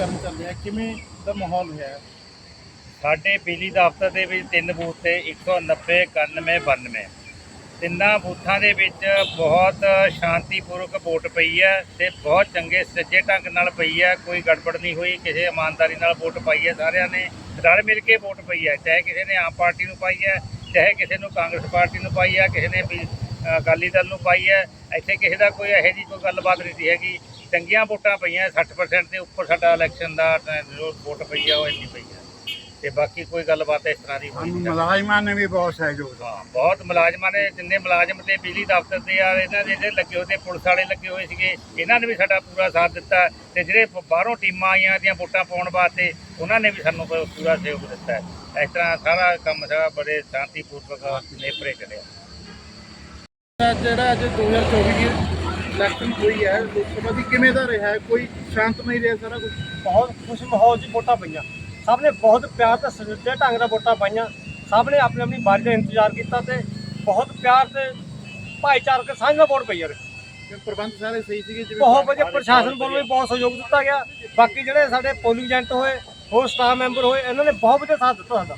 ਕਰਨ ਚੱਲੇ ਆ? ਕਿਵੇਂ ਦਾ ਮਾਹੌਲ ਹੈ ਸਾਡੇ ਬਿਜਲੀ ਦਫ਼ਤਰ ਦੇ ਵਿੱਚ ਤਿੰਨ ਬੂਥ ਤੇ 190 91 92 ਤਿੰਨਾਂ ਬੂਥਾਂ ਦੇ ਵਿੱਚ ਬਹੁਤ ਸ਼ਾਂਤੀਪੂਰਵਕ ਵੋਟ ਪਈ ਹੈ ਤੇ ਬਹੁਤ ਚੰਗੇ ਸੱਜੇ ਢੰਗ ਨਾਲ ਪਈ ਹੈ। ਕੋਈ ਗੜਬੜ ਨਹੀਂ ਹੋਈ ਕਿਸੇ ਇਮਾਨਦਾਰੀ ਨਾਲ ਵੋਟ ਪਾਈ ਹੈ। ਸਾਰਿਆਂ ਨੇ ਰਲ ਮਿਲ ਕੇ ਵੋਟ ਪਈ ਹੈ। ਚਾਹੇ ਕਿਸੇ ਨੇ ਆਮ ਪਾਰਟੀ ਨੂੰ ਪਾਈ ਹੈ ਚਾਹੇ ਕਿਸੇ ਨੂੰ ਕਾਂਗਰਸ ਪਾਰਟੀ ਨੂੰ ਪਾਈ ਹੈ ਕਿਸੇ ਨੇ ਵੀ ਅ, ਅਕਾਲੀ ਦਲ ਨੂੰ ਪਾਈ ਹੈ। ਇੱਥੇ ਕਿਸੇ ਦਾ ਕੋਈ ਇਹੋ ਜਿਹੀ ਕੋਈ ਗੱਲਬਾਤ ਨਹੀਂ ਸੀ ਹੈਗੀ। ਚੰਗੀਆਂ ਵੋਟਾਂ ਪਈਆਂ 60% ਦੇ ਉੱਪਰ ਸਾਡਾ ਇਲੈਕਸ਼ਨ ਦਾ ਜੋ ਵੋਟ ਪਈ ਹੈ ਉਹ ਇੰਨੀ ਪਈ ਹੈ ਤੇ ਬਾਕੀ ਕੋਈ ਗੱਲਬਾਤ ਇਸ ਤਰ੍ਹਾਂ ਦੀ ਹੋਈ ਸਾਨੂੰ ਨਹੀਂ। ਮੁਲਾਜ਼ਮਾਂ ਨੇ ਵੀ ਬਹੁਤ ਸਹਿਯੋਗ ਦਿੱਤਾ। ਹਾਂ ਬਹੁਤ ਮੁਲਾਜ਼ਮਾਂ ਨੇ ਜਿੰਨੇ ਮੁਲਾਜ਼ਮ ਤੇ ਬਿਜਲੀ ਦਫ਼ਤਰ ਦੇ ਆ ਇਹਨਾਂ ਦੇ ਜਿਹੜੇ ਲੱਗੇ ਹੋਏ ਤੇ ਪੁਲਿਸ ਵਾਲੇ ਲੱਗੇ ਹੋਏ ਸੀਗੇ ਇਹਨਾਂ ਨੇ ਵੀ ਸਾਡਾ ਪੂਰਾ ਸਾਥ ਦਿੱਤਾ ਤੇ ਜਿਹੜੇ ਬਾਹਰੋਂ ਟੀਮਾਂ ਆਈਆਂ ਦੀਆਂ ਵੋਟਾਂ ਪਾਉਣ ਵਾਸਤੇ ਉਹਨਾਂ ਨੇ ਵੀ ਸਾਨੂੰ ਪੂਰਾ ਸਹਿਯੋਗ ਦਿੱਤਾ। ਇਸ ਤਰ੍ਹਾਂ ਸਾਰਾ ਕੰਮ ਸਾਰਾ ਬੜੇ ਸ਼ਾਂਤੀਪੂਰਵਕ ਨੇਪਰੇ ਚੱਲਿਆ ਜਿਹੜਾ ਅੱਜ 2024 ਦੀ ਇਲੈਕਸ਼ਨ ਹੋਈ ਹੈ ਲੋਕ ਸਭਾ ਦੀ ਕਿਵੇਂ ਦਾ ਰਿਹਾ ਹੈ? ਕੋਈ ਸ਼ਾਂਤਮਈ ਰਿਹਾ ਸਾਰਾ ਕੁਝ ਬਹੁਤ ਖੁਸ਼ ਮਾਹੌਲ 'ਚ ਵੋਟਾਂ ਪਈਆਂ। ਸਭ ਨੇ ਬਹੁਤ ਪਿਆਰ ਤੇ ਸੁਚੱਜੇ ਢੰਗ ਨਾਲ ਵੋਟਾਂ ਪਾਈਆਂ। ਸਭ ਨੇ ਆਪਣੀ ਆਪਣੀ ਵਾਰੀ ਦਾ ਇੰਤਜ਼ਾਰ ਕੀਤਾ ਤੇ ਬਹੁਤ ਪਿਆਰ ਤੇ ਭਾਈਚਾਰਕ ਸਾਂਝ ਨਾਲ ਵੋਟ ਪਈ ਯਾਰ ਤੇ ਪ੍ਰਬੰਧ ਸਾਰੇ ਸਹੀ ਸੀਗੇ ਜਿਵੇਂ ਬਹੁਤ ਵਧੀਆ ਪ੍ਰਸ਼ਾਸਨ ਵੱਲੋਂ ਵੀ ਬਹੁਤ ਸਹਿਯੋਗ ਦਿੱਤਾ ਗਿਆ। ਬਾਕੀ ਜਿਹੜੇ ਸਾਡੇ ਪੋਲਿੰਗ ਏਜੰਟ ਹੋਏ ਹੋਰ ਸਟਾਫ ਮੈਂਬਰ ਹੋਏ ਇਹਨਾਂ ਨੇ ਬਹੁਤ ਵਧੀਆ ਸਾਥ ਦਿੱਤਾ ਸਾਡਾ।